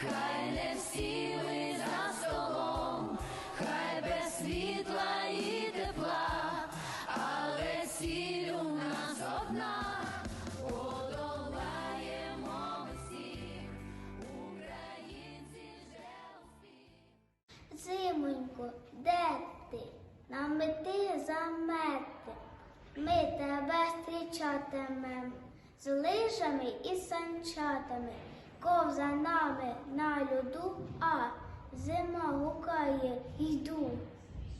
хай не всі ми за столом, хай без світла і тепла, але сіль у нас одна. Зимонько, де ти? Нам мети замети, ми тебе зустрічатимем з лижами і санчатами ковза нами на льоду, а зима гукає йду.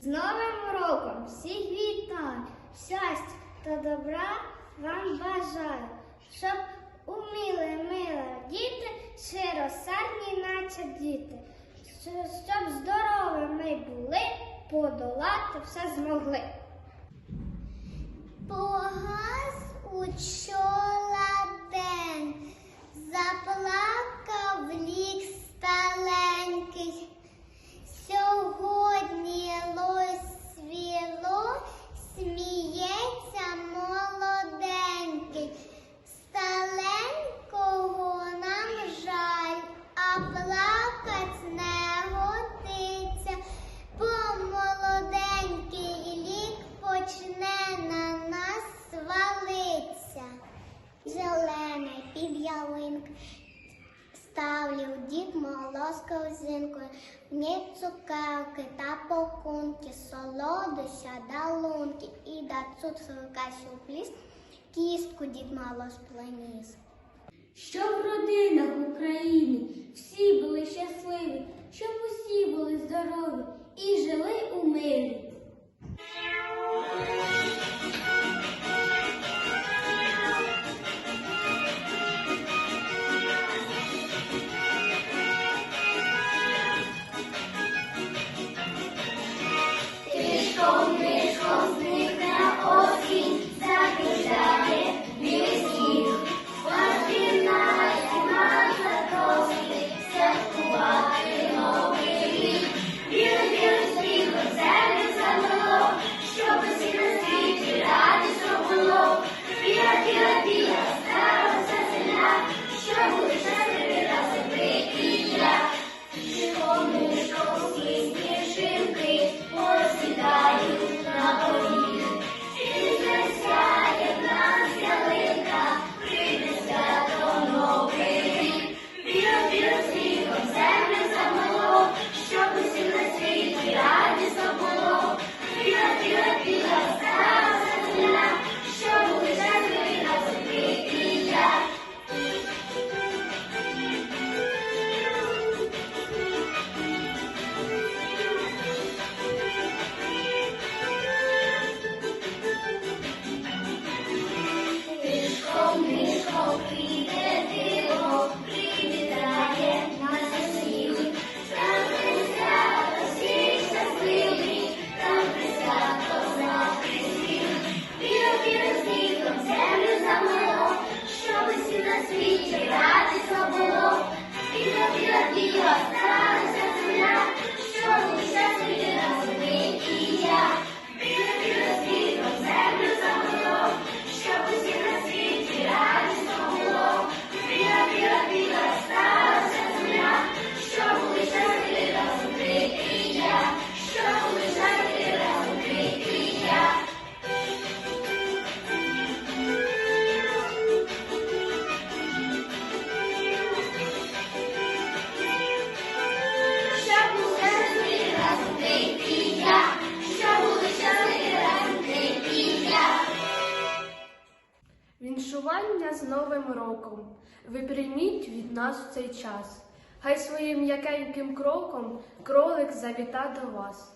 З Новим роком всіх вітаю, щастя та добра вам бажаю, щоб уміли мило діти, широсердні, наче діти, щоб здоровими були, подолати все змогли. Погас учора день, заплакав лік сталенький. Сьогодні Зелений під ялинк. ставлю дід Мороз корзинкою, в ній цукерки та покунки, солодоща да лунки, і да цукерка сюрприз, кістку дід Мороз приніс. Щоб в He з Новим роком. Ви прийміть від нас в цей час. Хай своїм м'якеньким кроком кролик завіта до вас.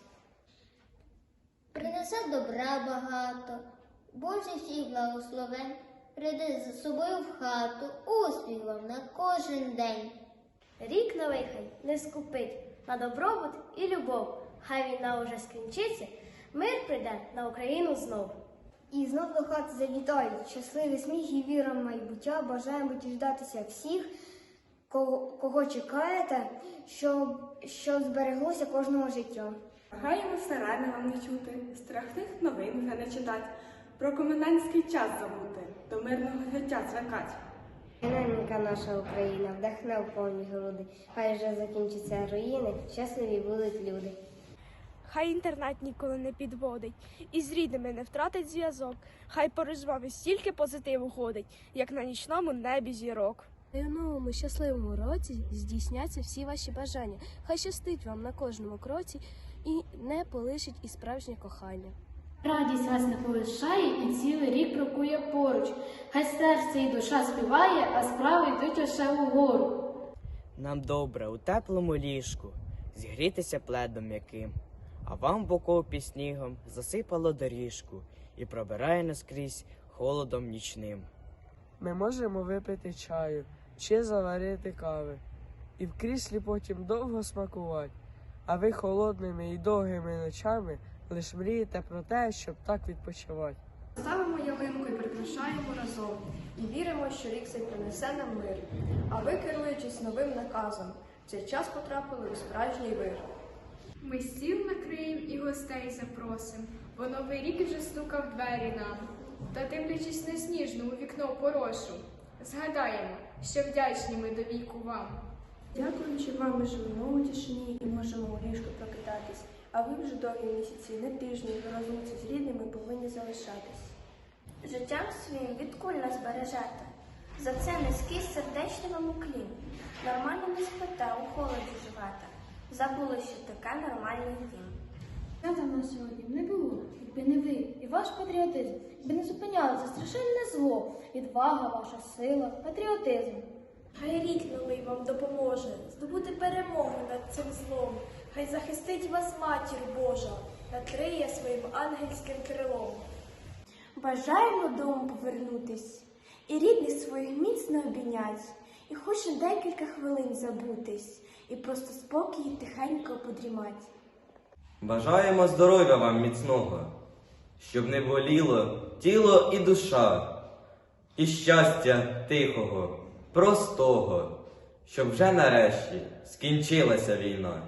Принесе добра багато, Боже всіх благословен, прийди за собою в хату, успіх вам на кожен день. Рік новий хай не скупить на добробут і любов. Хай війна уже скінчиться, мир прийде на Україну знов. І знов до хати завітають щасливий сміх і віра в майбуття. Бажаємо діждатися всіх, кого, кого чекаєте, щоб, щоб збереглося кожного життя. Гаємо старання вам не чути, страшних новин вже не читать, про комендантський час забути, до мирного життя звикать. Ненька наша Україна вдихне в повні груди. Хай вже закінчаться руїни, щасливі будуть люди. Хай інтернет ніколи не підводить, і з рідними не втратить зв'язок. Хай з стільки позитиву ходить, як на нічному небі зірок. Хай у новому щасливому році здійсняться всі ваші бажання. Хай щастить вам на кожному кроці і не полишить і справжнє кохання. Радість вас не полишає і цілий рік крокує поруч. Хай серце і душа співає, а справи йдуть лише угору. Нам добре у теплому ліжку, зігрітися пледом м'яким, а вам в окопі снігом засипало доріжку і пробирає наскрізь холодом нічним. Ми можемо випити чаю чи заварити кави, і в кріслі потім довго смакувати, а ви холодними і довгими ночами лиш мрієте про те, щоб так відпочивати. Ставимо ялинку і прикрашаємо разом. І віримо, що рік цей принесе нам мир. А ви, керуючись новим наказом, в цей час потрапили у справжній вир. Ми стіл накриєм і гостей запросим, бо новий рік вже стукав двері нам. Та дивлячись на сніжну у вікно порошу, згадаємо, що вдячні ми до віку вам. Дякуючи вам, ми живемо у тишині і можемо у ліжку прокидатись, а ви вже довгі місяці, не тижні, в розлуці з рідними повинні залишатись. Життям своїм відкуль нас бережете. За це низький сердечний вам уклін. Нормально не спите, у холоді живете. Забули, що таке нормальний дім. В нас сьогодні не було, якби не ви і ваш патріотизм, якби не зупиняли це страшенне зло, відвага, ваша сила, патріотизм. Хай рік новий вам допоможе здобути перемогу над цим злом. Хай захистить вас матір Божа, накриє своїм ангельським крилом. Бажаємо додому повернутись і рідних своїх міцно обійнять, і хоч на декілька хвилин забутись, і просто спокій тихенько подрімать. Бажаємо здоров'я вам міцного, щоб не боліло тіло і душа, і щастя тихого, простого, щоб вже нарешті скінчилася війна.